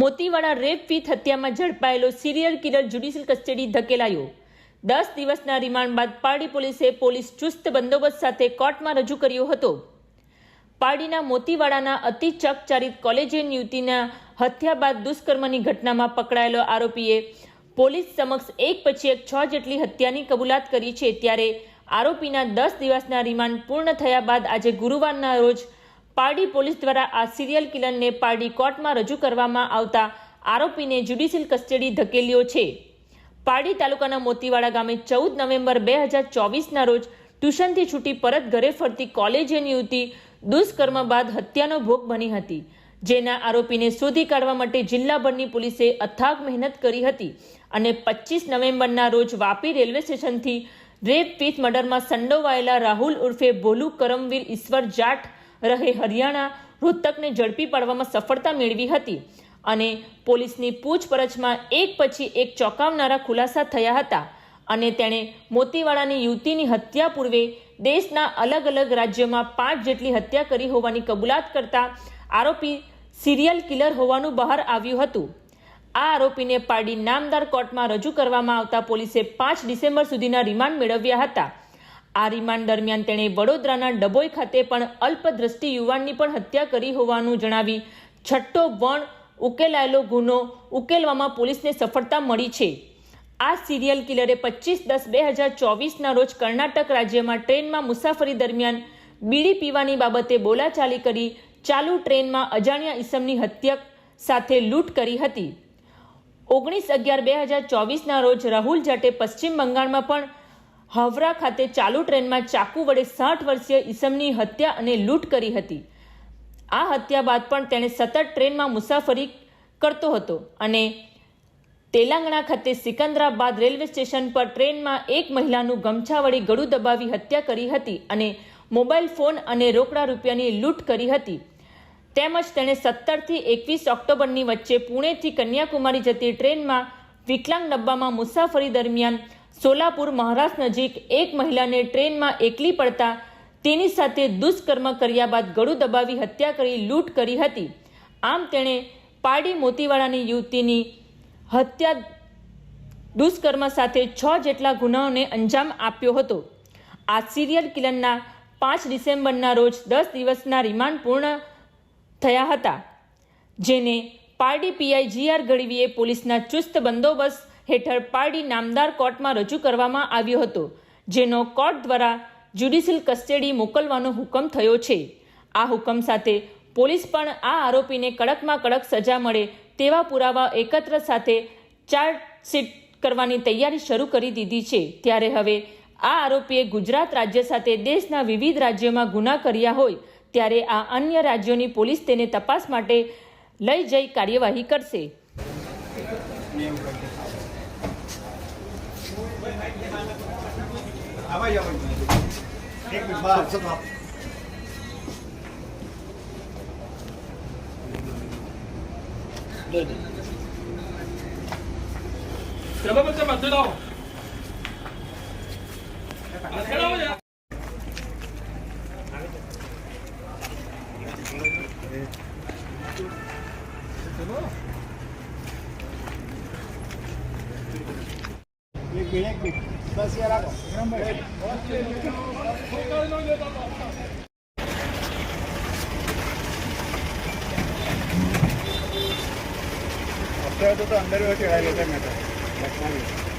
Motiwada rape with હત્યામાં ઝડપાયેલો serial killer judicial custody ધકેલાયો. દસ દિવસના રિમાન્ડ બાદ પારડી પોલીસે પોલીસ ચુસ્ત બંદોબસ્ત સાથે કોર્ટમાં રજૂ કર્યો હતો. પારડીના મોતીવાડાના અતિ ચકચારિત કોલેજિયન યુવતીના હત્યા બાદ દુષ્કર્મની ઘટનામાં પકડાયેલો આરોપીએ પોલીસ સમક્ષ એક પછી એક છ જેટલી હત્યાની કબૂલાત કરી છે. ત્યારે આરોપીના દસ દિવસના રિમાન્ડ પૂર્ણ થયા બાદ આજે ગુરુવારના રોજ પારડી પોલીસ દ્વારા આ સિરિયલ કિલરને પારડી કોર્ટમાં રજૂ કરવામાં આવતા આરોપીને જ્યુડિશિયલ કસ્ટડી ધકેલ્યો છે. પારડી તાલુકાના મોતીવાડા ગામે ચૌદ નવેમ્બર બે હજાર ચોવીસના રોજ ટ્યુશનથી છૂટી પરત ઘરે ફરતી કોલેજની યુવતી દુષ્કર્મ બાદ હત્યાનો ભોગ બની હતી. જેના આરોપીને શોધી કાઢવા માટે જિલ્લાભરની પોલીસે અથાગ મહેનત કરી હતી અને પચીસ નવેમ્બરના રોજ વાપી રેલવે સ્ટેશનથી રેપ વિથ મર્ડરમાં સંડોવાયેલા રાહુલ ઉર્ફે ભોલુ કરમવીર ઈશ્વર જાટ રહે હરિયાણા મૃતકને ઝડપી પાડવામાં સફળતા મેળવી હતી અને પોલીસની પૂછપરછમાં એક પછી એક ચોંકાવનારા ખુલાસા થયા હતા અને તેણે મોતીવાડાની યુવતીની હત્યા પૂર્વે દેશના અલગ અલગ રાજ્યોમાં પાંચ જેટલી હત્યા કરી હોવાની કબૂલાત કરતા આરોપી સિરિયલ કિલર હોવાનું બહાર આવ્યું હતું. આ આરોપીને પારડી નામદાર કોર્ટમાં રજૂ કરવામાં આવતા પોલીસે પાંચ ડિસેમ્બર સુધીના રિમાન્ડ મેળવ્યા હતા. આ રિમાન્ડ દરમિયાન તેણે વડોદરાના ડબોઈ ખાતે પણ અલ્પદ્રષ્ટિ યુવાનની પણ હત્યા કરી હોવાનું જણાવી, છઠ્ઠો વણ ઉકેલાયેલો ગુનો ઉકેલવામાં પોલીસને સફળતા મળી છે. આ સિરિયલ કિલરે પચીસ દસ બે હજાર ચોવીસના રોજ કર્ણાટક રાજ્યમાં ટ્રેનમાં મુસાફરી દરમિયાન બીડી પીવાની બાબતે બોલાચાલી કરી, ચાલુ ટ્રેનમાં અજાણ્યા ઈસમની હત્યા સાથે લૂંટ કરી હતી. ઓગણીસ અગિયાર બે હજાર ચોવીસના રોજ રાહુલ જાટે પશ્ચિમ બંગાળમાં પણ હાવરા ખાતે ચાલુ ટ્રેનમાં ચાકુ વડે સાઠ વર્ષીય ઈસમની હત્યા અને લૂંટ કરી હતી. આ હત્યા બાદ પણ તેણે સતત ટ્રેનમાં મુસાફરી કરતો હતો અને તેલંગણા ખાતે સિકંદરાબાદ રેલવે સ્ટેશન પર ટ્રેનમાં એક મહિલાનું ગમછા વડે ગળું દબાવી હત્યા કરી હતી અને મોબાઈલ ફોન અને રોકડા રૂપિયાની લૂંટ કરી હતી. તેમજ તેણે સત્તરથી એકવીસ ઓક્ટોબરની વચ્ચે પુણેથી કન્યાકુમારી જતી ટ્રેનમાં વિકલાંગ ડબ્બામાં મુસાફરી દરમિયાન સોલાપુર મહારાષ્ટ્ર નજીક એક મહિલાને ટ્રેનમાં એકલી પડતા તેની સાથે દુષ્કર્મ કર્યા બાદ ગળું દબાવી હત્યા કરી, લૂંટ કરી હતી. આમ તેણે પાડી મોતીવાળાની યુવતીની હત્યા દુષ્કર્મ સાથે છ જેટલા ગુનાઓને અંજામ આપ્યો હતો. આ સિરિયલ કિલરના પાંચ ડિસેમ્બરના રોજ દસ દિવસના રિમાન્ડ પૂર્ણ થયા હતા, જેને પારડી પીઆઈ જીઆર ગઢવીએ પોલીસના ચુસ્ત બંદોબસ્ત હેઠળ પારડી નામદાર કોર્ટમાં રજૂ કરવામાં આવ્યો હતો, જેનો કોર્ટ દ્વારા જ્યુડિશિયલ કસ્ટડી મોકલવાનો હુકમ થયો છે. આ હુકમ સાથે પોલીસ પણ આ આરોપીને કડકમાં કડક સજા મળે તેવા પુરાવા એકત્ર સાથે ચાર્જશીટ કરવાની તૈયારી શરૂ કરી દીધી છે. ત્યારે હવે આ આરોપીએ ગુજરાત રાજ્ય સાથે દેશના વિવિધ રાજ્યોમાં ગુના કર્યા હોય, ત્યારે આ અન્ય રાજ્યોની પોલીસ તેને તપાસ માટે લઈ જઈ કાર્યવાહી કરશે. આવા જાવ એક મિનિટ બસ Siapa એક મિનિટ એક મિનિટ બસ યાર રાખો અત્યારે તો અંદર ચડાવી લેતા મેં તો લખવાની